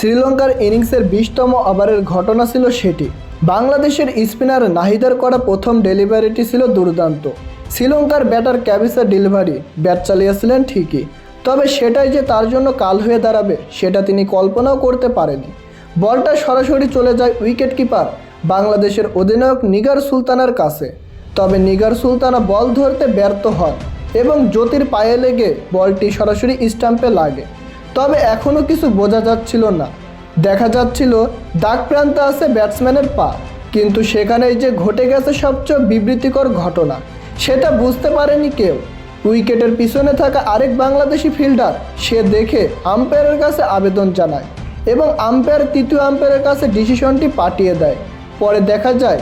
শ্রীলঙ্কার ইনিংসের বিশতম ওভারের ঘটনা ছিল সেটি। বাংলাদেশের স্পিনার নাহিদার করা প্রথম ডেলিভারিটি ছিল দুর্দান্ত। শ্রীলঙ্কার ব্যাটার ক্যাবিসা ডেলিভারি, ব্যাট চালিয়েছিলেন ঠিকই। তবে সেটাই যে তার জন্য কাল হয়ে দাঁড়াবে, সেটা তিনি কল্পনাও করতে পারেনি বলটা সরাসরি চলে যায় উইকেট কিপার বাংলাদেশের অধিনায়ক নিগার সুলতানার কাছে। তবে নিগার সুলতানা বল ধরতে ব্যর্থ হন এবং জ্যোতির পায়ে লেগে বলটি সরাসরি স্টাম্পে লাগে। তবে এখনও কিছু বোঝা যাচ্ছিল না। দেখা যাচ্ছিল, দাগ প্রান্তে আছে ব্যাটসম্যানের পা, কিন্তু সেখানেই যে ঘটে গেছে সবচেয়ে বিবৃতিকর ঘটনা, সেটা বুঝতে পারেনি কেউ। উইকেটের পিছনে থাকা আরেক বাংলাদেশি ফিল্ডার, সে দেখে আম্পায়ারের কাছে আবেদন জানায় এবং আম্পায়ার তৃতীয় আম্পায়ারের কাছে ডিসিশনটি পাঠিয়ে দেয়। পরে দেখা যায়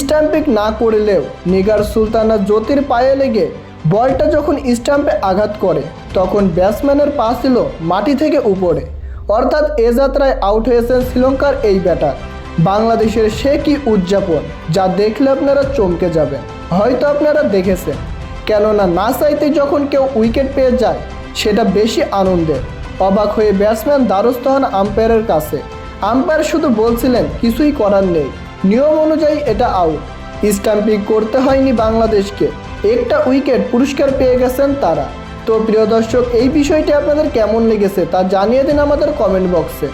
স্ট্যাম্পিং না করলেও নিগার সুলতানা জ্যোতির পায়ে লেগে বলটা যখন স্টাম্পে আঘাত করে, তখন ব্যাটসম্যানের পা ছিল মাটি থেকে উপরে। অর্থাৎ এ যাত্রায় আউট হয়েছেন শ্রীলঙ্কার এই ব্যাটার। বাংলাদেশের সে কি উদযাপন, যা দেখলে আপনারা চমকে যাবেন। হয়তো আপনারা দেখেছেন। কেননা না চাইতে যখন কেউ উইকেট পেয়ে যায়, সেটা বেশি আনন্দের। অবাক হয়ে ব্যাটসম্যান দ্বারস্থ হন আম্পায়ারের কাছে। আম্পায়ার শুধু বলছিলেন, কিছুই করার নেই। নিয়ম অনুযায়ী এটা আউট। স্টাম্পিং করতে হয়নি বাংলাদেশকে। একটা উইকেট পুরস্কার পেয়ে গেছেন তারা। তো প্রিয় দর্শক, এই বিষয়টি আপনাদের কেমন লেগেছে তা জানিয়ে দিন আমাদের কমেন্ট বক্সে।